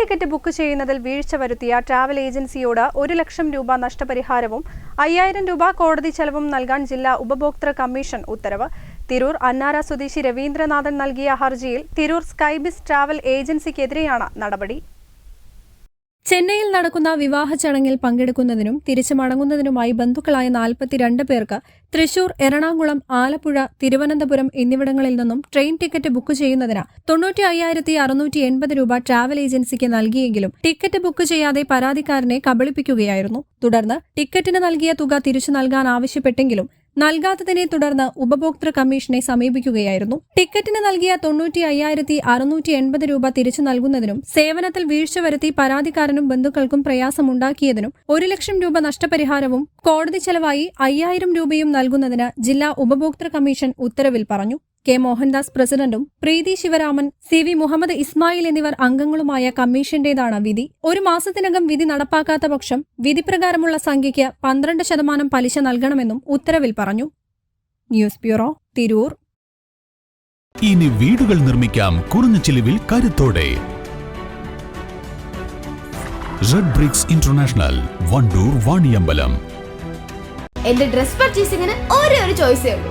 Ticket book ചെയ്യുന്നതിൽ വീഴ്ച വരുത്തിയ ട്രാവൽ ഏജൻസിയോട് ഒരു ലക്ഷം രൂപ നഷ്ടപരിഹാരവും അയ്യായിരം രൂപ കോടതി ചെലവും നൽകാൻ ജില്ലാ ഉപഭോക്തൃ കമ്മീഷൻ ഉത്തരവ്. തിരൂർ അന്നാര സ്വദേശി രവീന്ദ്രനാഥൻ നൽകിയ ഹർജിയിൽ തിരൂർ സ്കൈബിസ് ട്രാവൽ ഏജൻസിക്കെതിരെയാണ് നടപടി. ചെന്നൈയിൽ നടക്കുന്ന വിവാഹ ചടങ്ങിൽ പങ്കെടുക്കുന്നതിനും തിരിച്ചു മടങ്ങുന്നതിനുമായി ബന്ധുക്കളായ നാൽപ്പത്തിരണ്ട് പേർക്ക് തൃശൂർ എറണാകുളം ആലപ്പുഴ തിരുവനന്തപുരം എന്നിവിടങ്ങളിൽ നിന്നും ട്രെയിൻ ടിക്കറ്റ് ബുക്ക് ചെയ്യുന്നതിന് തൊണ്ണൂറ്റി അയ്യായിരത്തി അറുന്നൂറ്റി എൺപത് രൂപ ട്രാവൽ ഏജൻസിക്ക് നൽകിയെങ്കിലും ടിക്കറ്റ് ബുക്ക് ചെയ്യാതെ പരാതിക്കാരനെ കബളിപ്പിക്കുകയായിരുന്നു. തുടർന്ന് ടിക്കറ്റിന് നൽകിയ തുക തിരിച്ചു നൽകാൻ ആവശ്യപ്പെട്ടെങ്കിലും നൽകാത്തതിനെ തുടർന്ന് ഉപഭോക്തൃ കമ്മീഷനെ സമീപിക്കുകയായിരുന്നു. ടിക്കറ്റിന് നൽകിയ തൊണ്ണൂറ്റി അയ്യായിരത്തി അറുന്നൂറ്റി എൺപത് രൂപ തിരിച്ചു നൽകുന്നതിനും സേവനത്തിൽ വീഴ്ച വരുത്തി പരാതിക്കാരനും ബന്ധുക്കൾക്കും പ്രയാസമുണ്ടാക്കിയതിനും ഒരു ലക്ഷം രൂപ നഷ്ടപരിഹാരവും കോടതി ചെലവായി അയ്യായിരം രൂപയും നൽകുന്നതിന് ജില്ലാ ഉപഭോക്തൃ കമ്മീഷൻ ഉത്തരവിൽ പറഞ്ഞു. കെ മോഹൻദാസ് പ്രസിഡന്റും പ്രീതി ശിവരാമൻ സി വി മുഹമ്മദ് ഇസ്മായിൽ എന്നിവർ അംഗങ്ങളുമായ കമ്മീഷന്റേതാണ് വിധി. ഒരു മാസത്തിനകം വിധി നടപ്പാക്കാത്ത പക്ഷം വിധിപ്രകാരമുള്ള സംഖ്യയ്ക്ക് പന്ത്രണ്ട് ശതമാനം പലിശ നൽകണമെന്നും ഉത്തരവിൽ പറഞ്ഞു. News bureau Tirur. ഇനി വീടുകൾ നിർമ്മിക്കാം കുറഞ്ഞ ചിലവിൽ കരുത്തോടെ. Red bricks international Wandoor Vaniyambalam. എന്റെ ഡ്രസ് പർച്ചേസിംഗിന് ഒരേ ഒരു ചോയ്സേ ഉള്ളൂ.